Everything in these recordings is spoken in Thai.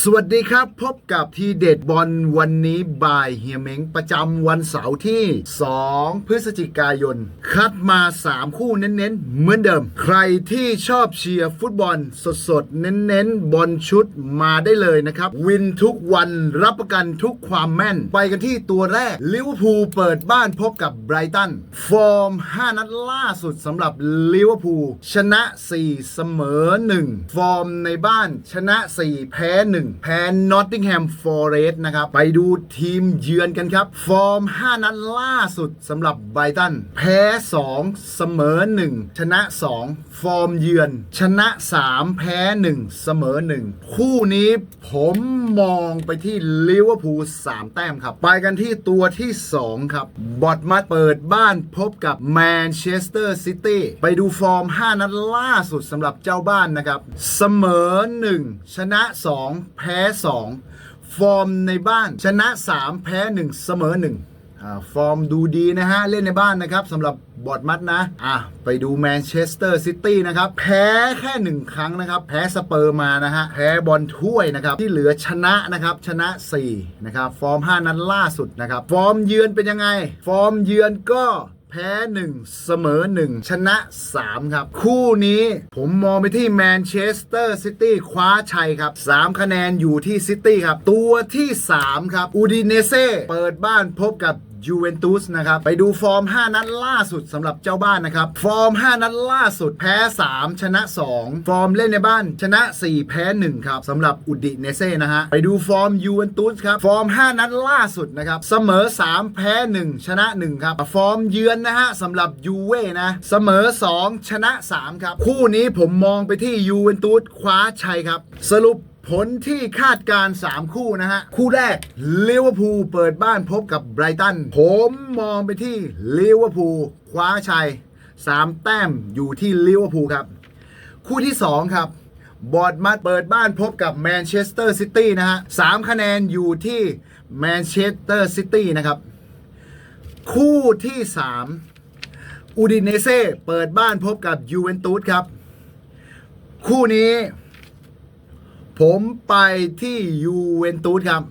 สวัสดีครับ พบกับทีเด็ดบอลวันนี้บ่ายเฮียเม้งประจำวันเสาร์ที่ 2 พฤศจิกายน คัดมา 3 คู่เน้นๆ เหมือนเดิม ใครที่ชอบเชียร์ฟุตบอลสดๆ เน้นๆ บอลชุดมาได้เลยนะครับ วินทุกวันรับประกันทุกความแม่น ไปกันที่ตัวแรกลิเวอร์พูลเปิดบ้านพบกับไบรตัน ฟอร์ม 5 นัดล่าสุดสำหรับลิเวอร์พูลชนะ 4 เสมอ 1 ฟอร์มในบ้านชนะ 4 แพ้1 แพ้นอตติงแฮมฟอร์เรสต์นะครับ ไปดูทีมเยือนกันครับ ฟอร์ม 5 นัดล่าสุดสำหรับไบตัน แพ้ 2 เสมอ 1 ชนะ 2 ฟอร์มเยือน ชนะ 3 แพ้ 1 เสมอ 1 คู่นี้ผมมองไปที่ลิเวอร์พูล3แต้มครับ ไปกันที่ตัวที่ 2 ครับ บอดมาเปิดบ้านพบกับแมนเชสเตอร์ซิตี้ไปดูฟอร์ม 5 นัดล่าสุดสำหรับเจ้าบ้านนะครับ เสมอ 1 ชนะ 2แพ้ 2 ฟอร์มในบ้านชนะ 3 แพ้ 1 เสมอ1อ่าฟอร์มดูดีนะฮะ เล่นในบ้านนะครับสำหรับบอดมัดนะ อะ ไปดูแมนเชสเตอร์ซิตี้นะครับ แพ้แค่หนึ่งครั้งนะครับ แพ้สเปอร์มานะฮะ แพ้บอลถ้วยนะครับ ที่เหลือชนะนะครับ ชนะ 4 นะครับ ฟอร์ม 5 นัดล่าสุดนะครับ ฟอร์มเยือนเป็นยังไง ฟอร์มเยือนก็ แพ้ 1 เสมอ 1 ชนะ 3 ครับ คู่นี้ผมมองไปที่แมนเชสเตอร์ซิตี้คว้าชัยครับ 3 คะแนนอยู่ที่ซิตี้ครับ ตัวที่ 3 ครับอูดิเนเซ่เปิดบ้านพบกับ ยูเวนตุสนะครับ ไปดูฟอร์ม 5 นัดล่าสุดสำหรับเจ้าบ้านนะครับ ฟอร์ม 5 นัดล่าสุดแพ้ 3 ชนะ 2 ฟอร์มเล่นในบ้านชนะ 4 แพ้ 1 ครับสำหรับอุดิเนเซ่นะฮะ ไปดูฟอร์มยูเวนตุสครับ ฟอร์ม 5 นัดล่าสุดนะครับ เสมอ 3 แพ้ 1 ชนะ 1 ครับ ฟอร์มเยือนนะฮะสำหรับยูเว่นะ เสมอ 2 ชนะ 3 ครับ คู่นี้ผมมองไปที่ยูเวนตุสคว้าชัยครับ สรุป ผลที่คาดการ 3 คู่นะฮะ คู่แรกลิเวอร์พูลเปิดบ้านพบกับไบรตัน ผมมองไปที่ลิเวอร์พูลคว้าชัย 3 แต้มอยู่ที่ลิเวอร์พูลครับ คู่ที่ 2 ครับ บอร์ดมัดเปิดบ้านพบกับแมนเชสเตอร์ซิตี้นะฮะสามคะแนนอยู่ที่แมนเชสเตอร์ซิตี้นะครับ คู่ที่ 3 อูดิเนเซ่เปิดบ้านพบกับยูเวนตุสครับ คู่นี้ ผมไปที่ยูเวนตุสครับ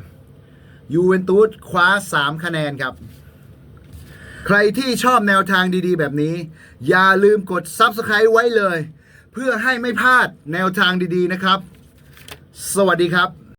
ยูเวนตุสคว้า 3 คะแนนครับ ใครที่ชอบแนวทางดีๆ แบบนี้ อย่าลืมกด Subscribe ไว้เลย เพื่อให้ไม่พลาดแนวทางดีๆนะครับ สวัสดีครับ